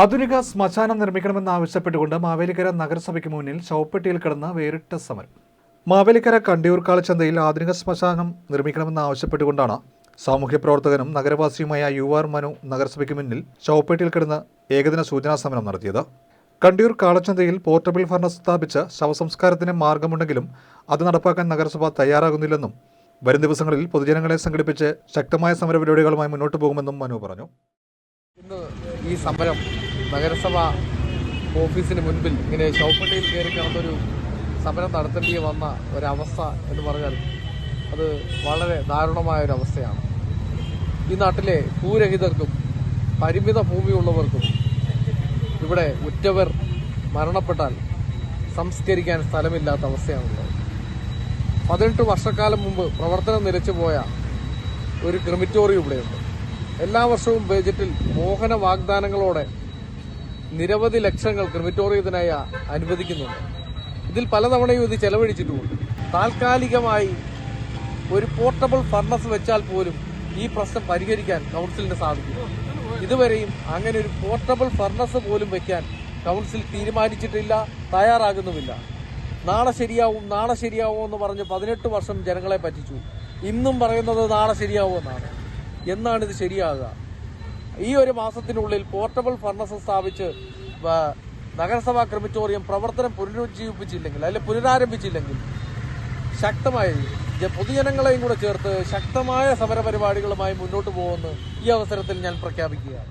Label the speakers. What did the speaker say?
Speaker 1: ആധുനിക ശ്മശാനം നിർമ്മിക്കണമെന്നാവശ്യപ്പെട്ടുകൊണ്ട് മാവേലിക്കര നഗരസഭയ്ക്ക് മുന്നിൽ ശവപ്പെട്ടിയിൽ കിടന്ന വേറിട്ട സമരം. മാവേലിക്കര കണ്ടിയൂർ ചന്തയിൽ ആധുനിക ശ്മശാനം നിർമ്മിക്കണമെന്നാവശ്യപ്പെട്ടുകൊണ്ടാണ് സാമൂഹ്യ പ്രവർത്തകനും നഗരവാസിയുമായ യു ആർ മനു നഗരസഭയ്ക്ക് മുന്നിൽ ശവപ്പെട്ടിയിൽ കിടന്ന് ഏകദിന സൂചനാ സമരം നടത്തിയത്. കണ്ടിയൂർ കാളച്ചന്തയിൽ പോർട്ടബിൾ ഫർണസ് സ്ഥാപിച്ച് ശവസംസ്കാരത്തിന് മാർഗമുണ്ടെങ്കിലും അത് നടപ്പാക്കാൻ നഗരസഭ തയ്യാറാകുന്നില്ലെന്നും വരും ദിവസങ്ങളിൽ പൊതുജനങ്ങളെ സംഘടിപ്പിച്ച് ശക്തമായ സമരപരിപാടികളുമായി മുന്നോട്ട് പോകുമെന്നും മനു പറഞ്ഞു.
Speaker 2: ഈ സമരം നഗരസഭ ഓഫീസിന് മുൻപിൽ ഇങ്ങനെ ശവപ്പെട്ടിയിൽ കയറി കിടന്നൊരു സമരം നടത്തേണ്ടി വന്ന ഒരവസ്ഥ എന്ന് പറഞ്ഞാൽ അത് വളരെ ദാരുണമായ ഒരു അവസ്ഥയാണ് ഈ നാട്ടിലെ ഭൂരഹിതർക്കും പരിമിത ഭൂമിയുള്ളവർക്കും ഇവിടെ ഉറ്റവർ മരണപ്പെട്ടാൽ സംസ്കരിക്കാൻ സ്ഥലമില്ലാത്ത അവസ്ഥയാണുള്ളത്. പതിനെട്ട് വർഷക്കാലം മുമ്പ് പ്രവർത്തനം നിലച്ചു പോയ ഒരു ക്രിമിറ്റോറിയം ഇവിടെയുണ്ട്. എല്ലാ വർഷവും ബജറ്റിൽ മോഹന വാഗ്ദാനങ്ങളോടെ നിരവധി ലക്ഷങ്ങൾ ക്രിമിറ്റോറിയത്തിനായി അനുവദിക്കുന്നുണ്ട്. ഇതിൽ പലതവണയും ഇത് ചെലവഴിച്ചിട്ടുമുണ്ട്. താൽക്കാലികമായി ഒരു പോർട്ടബിൾ ഫർണസ് വെച്ചാൽ പോലും ഈ പ്രശ്നം പരിഹരിക്കാൻ കൗൺസിലിന് സാധിക്കും ഇതുവരെയും അങ്ങനെ ഒരു പോർട്ടബിൾ ഫർണസ് പോലും വെക്കാൻ കൗൺസിൽ തീരുമാനിച്ചിട്ടില്ല തയ്യാറാകുന്നുമില്ല. നാളെ ശരിയാവും നാളെ ശരിയാവും എന്ന് പറഞ്ഞ് പതിനെട്ട് വർഷം ജനങ്ങളെ പറ്റിച്ചു. ഇന്നും പറയുന്നത് നാളെ ശരിയാവുമെന്നാണ്. എന്നാണ് ഇത് ശരിയാകുക? ഈ ഒരു മാസത്തിനുള്ളിൽ പോർട്ടബിൾ ഫർണസ് സ്ഥാപിച്ച് നഗരസഭാ ക്രിമിറ്റോറിയം പ്രവർത്തനം പുനരുജ്ജീവിപ്പിച്ചില്ലെങ്കിൽ അല്ലെങ്കിൽ പുനരാരംഭിച്ചില്ലെങ്കിൽ ശക്തമായി പൊതുജനങ്ങളെയും കൂടെ ചേർത്ത് ശക്തമായ സമരപരിപാടികളുമായി മുന്നോട്ട് പോകുമെന്ന് ഈ അവസരത്തിൽ ഞാൻ പ്രഖ്യാപിക്കുകയാണ്.